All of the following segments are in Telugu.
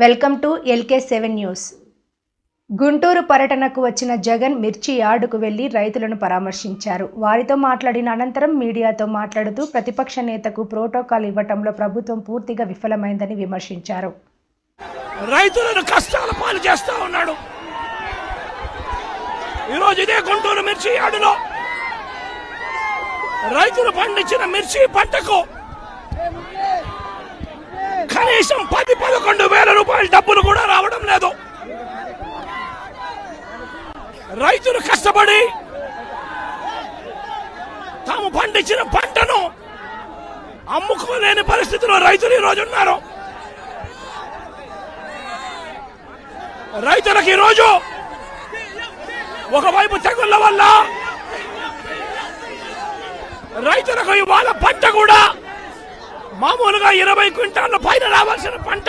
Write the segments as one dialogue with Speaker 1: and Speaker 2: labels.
Speaker 1: Welcome to LK seven news. Guntur పర్యటనకు వచ్చిన జగన్ మిర్చి యార్డుకు వెళ్ళి రైతులను పరామర్శించారు. వారితో మాట్లాడిన అనంతరం మీడియాతో మాట్లాడుతూ ప్రతిపక్ష నేతకు ప్రోటోకాల్ ఇవ్వటంలో ప్రభుత్వం పూర్తిగా విఫలమైందని విమర్శించారు.
Speaker 2: రైతులను కష్టాల పాలు చేస్తా ఉన్నాడు. ఈరోజు ఇదే గుంటూరు మిర్చి యార్డులో రైతులు పండించిన మిర్చి పంటకు కనీసం పది పదకొండు వేల రూపాయల డబ్బులు కూడా రావడం లేదు రైతులు కష్టపడి తాము పండించిన పంటను అమ్ముకోలేని పరిస్థితిలో రైతులు ఈరోజు ఉన్నారు. రైతులకు ఈరోజు ఒకవైపు తెగుళ్ళ వల్ల రైతులకు ఇవాళ పంట కూడా మామూలుగా ఇరవై క్వింటాళ్ళ పైన రావాల్సిన పంట.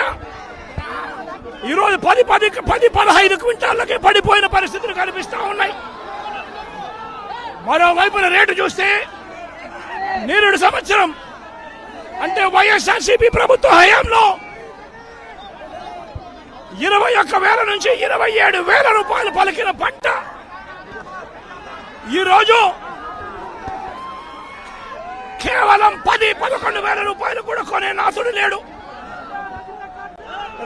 Speaker 2: ఈరోజు పది పది పది పదహైదు క్వింటాళ్ళకి పడిపోయిన పరిస్థితులు కనిపిస్తూ ఉన్నాయి. మరోవైపున రేటు చూస్తే నేరుడు సంవత్సరం. అంటే వైఎస్ఆర్సీపీ ప్రభుత్వ హయాంలో ఇరవై ఒక్క వేల నుంచి ఇరవై ఏడు వేల రూపాయలు పలికిన పంట. ఈరోజు కేవలం పది పదకొండు వేల రూపాయలు కూడా కొనే నాథుడు లేడు.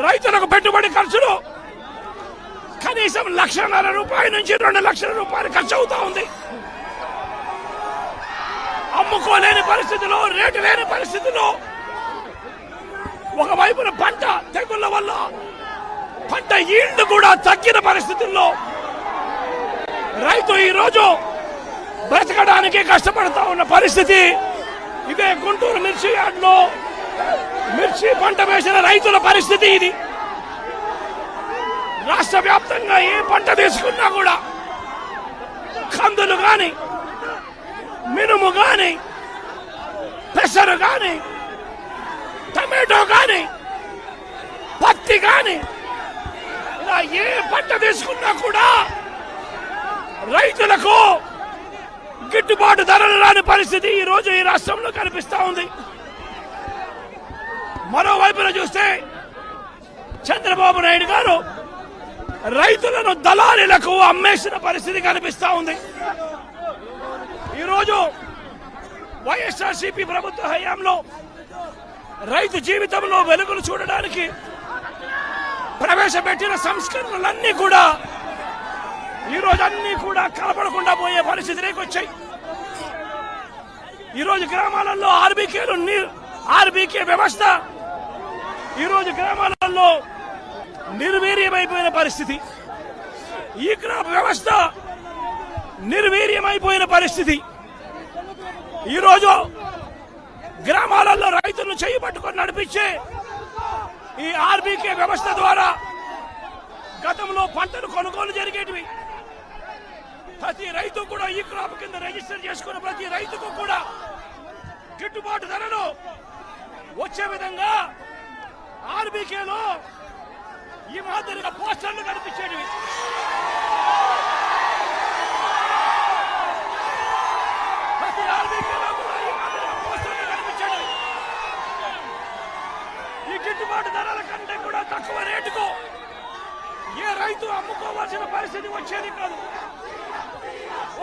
Speaker 2: రైతులకు పెట్టుబడి ఖర్చులు కనీసం లక్షన్నర రూపాయల నుంచి రెండు లక్షల రూపాయలు ఖర్చు అవుతా ఉంది. అమ్ముకోలేని పరిస్థితిలో రేటు లేని పరిస్థితిలో ఒకవైపున పంట తెగుళ్ళ వల్ల పంట ఈల్డ్ కూడా తగ్గిన పరిస్థితుల్లో రైతు ఈరోజు బ్రతకడానికి కష్టపడతా ఉన్న పరిస్థితి ఇదే గుంటూరు మిర్చి యార్డ్లో. మిర్చి పంట వేసిన రైతుల పరిస్థితి ఇది. రాష్ట్ర వ్యాప్తంగా ఏ పంట తీసుకున్నా కూడా కందులు గాని మినుము గాని పెసరు గాని టమాటో గాని పత్తి గాని ఇలా ఏ పంట తీసుకున్నా కూడా రైతులకు గిట్టుబాటు ధరలు రాని పరిస్థితి ఈ రోజు ఈ రాష్ట్రంలో కనిపిస్తూ ఉంది. మరోవైపున చూస్తే చంద్రబాబు నాయుడు గారు రైతులను దళారీలకు అమ్మేసిన పరిస్థితి కనిపిస్తా ఉంది. ఈరోజు వైఎస్ఆర్సీపీ ప్రభుత్వ హయాంలో రైతు జీవితంలో వెలుగులు చూడడానికి ప్రవేశపెట్టిన సంస్కరణలన్నీ కూడా ఈ అన్నీ కూడా కలపడకుండా పోయే పరిస్థితిలోకి వచ్చాయి. ఈ రోజు గ్రామాలలో ఆర్బీకేలు ఆర్బీకే వ్యవస్థ ఈరోజు గ్రామాలలో నిర్వీర్యమైపోయిన పరిస్థితి. ఈ క్రాప్ వ్యవస్థ నిర్వీర్యమైపోయిన పరిస్థితి. ఈరోజు గ్రామాలలో రైతులను చేయి పట్టుకొని నడిపించే ఈ ఆర్బీకే వ్యవస్థ ద్వారా గతంలో పంటలు కొనుగోలు జరిగేటివి. ప్రతి రైతు కూడా ఈ క్రాప్ కింద రిజిస్టర్ చేసుకున్న ప్రతి రైతుకు కూడా గిట్టుబాటు ధరలు వచ్చే విధంగా ఆర్బీకేలో ఈ మాదిరిగా పోస్టర్లు కనిపించేవి ప్రతి ఆర్బీకేలో కూడా ఈ మాదిరిగా పోస్టర్లు కనిపించేటివి. ఈ గిట్టుబాటు ధరల కంటే కూడా తక్కువ రేటుకు ఏ రైతు అమ్ముకోవాల్సిన పరిస్థితి వచ్చేది కాదు.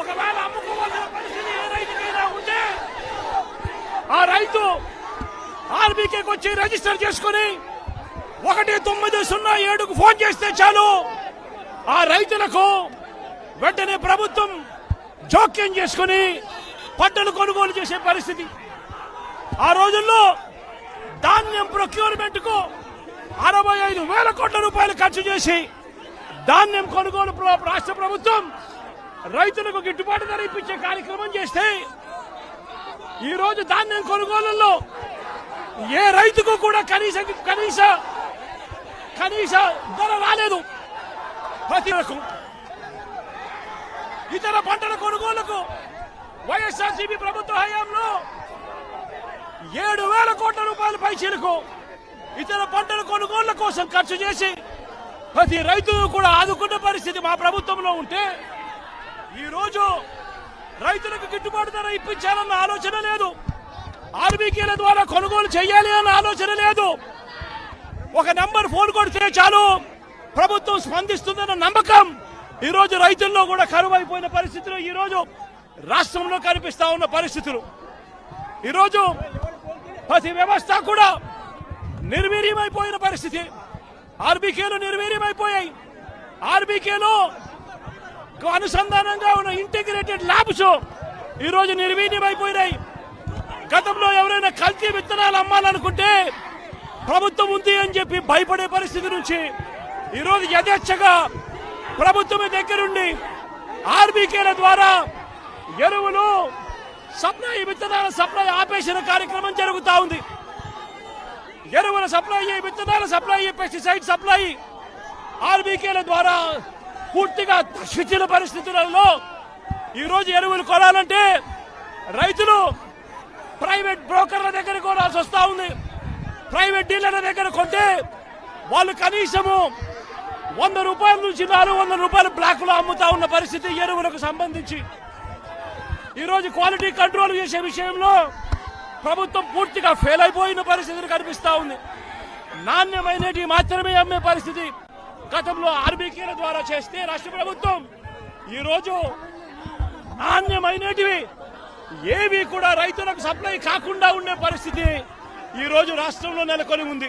Speaker 2: ఒకవేళ అమ్ముకోవాల్సిన పరిస్థితి ఏ రైతుకైనా ఉంటే ఆ రైతు ఆర్బీకేకి వచ్చి రిజిస్టర్ చేసుకుని ఒకటి తొమ్మిది సున్నా ఏడుకు ఫోన్ చేస్తే చాలు. ఆ రైతులకు వెంటనే ప్రభుత్వం జోక్యం చేసుకుని పంటలు కొనుగోలు చేసే పరిస్థితి. ఆ రోజుల్లో ధాన్యం ప్రొక్యూర్మెంట్కు అరవై ఐదు వేల కోట్ల రూపాయలు ఖర్చు చేసి ధాన్యం కొనుగోలు రాష్ట్ర ప్రభుత్వం రైతులకు గిట్టుబాటు ధర ఇప్పించే కార్యక్రమం చేస్తే ఈ రోజు ధాన్యం కొనుగోలులో ఏ రైతుకు కూడా కనీస కనీస కనీస ధర రాలేదు. ప్రతి ఇతర పంటల కొనుగోలుకు వైఎస్ఆర్సీపీ ప్రభుత్వ హయాంలో ఏడు వేల కోట్ల రూపాయల పైచీలకు ఇతర పంటల కొనుగోళ్ళ కోసం ఖర్చు చేసి ప్రతి రైతును కూడా ఆదుకున్న పరిస్థితి మా ప్రభుత్వంలో ఉంటే ఈరోజు రైతులకు గిట్టుబాటు ధర ఇప్పించాలన్న ఆలోచన లేదు. ఆర్బీకేల ద్వారా కొనుగోలు చేయాలి అన్న ఆలోచన లేదు. ఒక నంబర్ ఫోన్ కొడితే చాలు. ప్రభుత్వం స్పందిస్తుందన్న నమ్మకం. ఈరోజు రైతుల్లో కూడా కరువు అయిపోయిన పరిస్థితులు ఈరోజు రాష్ట్రంలో కనిపిస్తా ఉన్న పరిస్థితులు. ఈరోజు ప్రతి వ్యవస్థ కూడా నిర్వీర్యమైపోయిన పరిస్థితి. ఆర్బీకేలు నిర్వీర్యమైపోయాయి. ఆర్బీకేలో అనుసంధానంగా ఉన్న ఇంటిగ్రేటెడ్ ల్యాబ్స్ ఈరోజు నిర్వీర్యమైపోయినాయి. గతంలో ఎవరైనా కల్తీ విత్తనాలు అమ్మాలనుకుంటే ప్రభుత్వం ఉంది అని చెప్పి భయపడే పరిస్థితి నుంచి ఈరోజు యథేచ్ఛగా ప్రభుత్వం దగ్గరుండి ఆర్బీకేల ద్వారా ఎరువులు సప్లై విత్తనాల సప్లై ఆపేసిన కార్యక్రమం జరుగుతూ ఉంది. ఎరువుల సప్లై విత్తనాల సప్లై పెస్టిసైడ్ సప్లై ఆర్బీకేల ద్వారా పూర్తిగా దశించిన పరిస్థితులలో ఈరోజు ఎరువులు కొనాలంటే రైతులు ప్రైవేట్ బ్రోకర్ల దగ్గర కొనాల్సి వస్తూ ఉంది. ప్రైవేట్ డీలర్ల దగ్గర కొంటే వాళ్ళు కనీసము వంద రూపాయల నుంచి నాలుగు వందల రూపాయలు బ్లాక్లో అమ్ముతా ఉన్న పరిస్థితి ఎరువులకు సంబంధించి. ఈరోజు క్వాలిటీ కంట్రోల్ చేసే విషయంలో ప్రభుత్వం పూర్తిగా ఫెయిల్ అయిపోయిన పరిస్థితులు కనిపిస్తూ ఉంది. నాణ్యమైనటి మాత్రమే అమ్మే పరిస్థితి గతంలో ఆర్బీకేల ద్వారా చేస్తే రాష్ట్ర ప్రభుత్వం ఈరోజు నాణ్యమైనటివి ఏవి కూడా రైతులకు సప్లై కాకుండా ఉండే పరిస్థితి ఈ రోజు రాష్ట్రంలో నెలకొని ఉంది.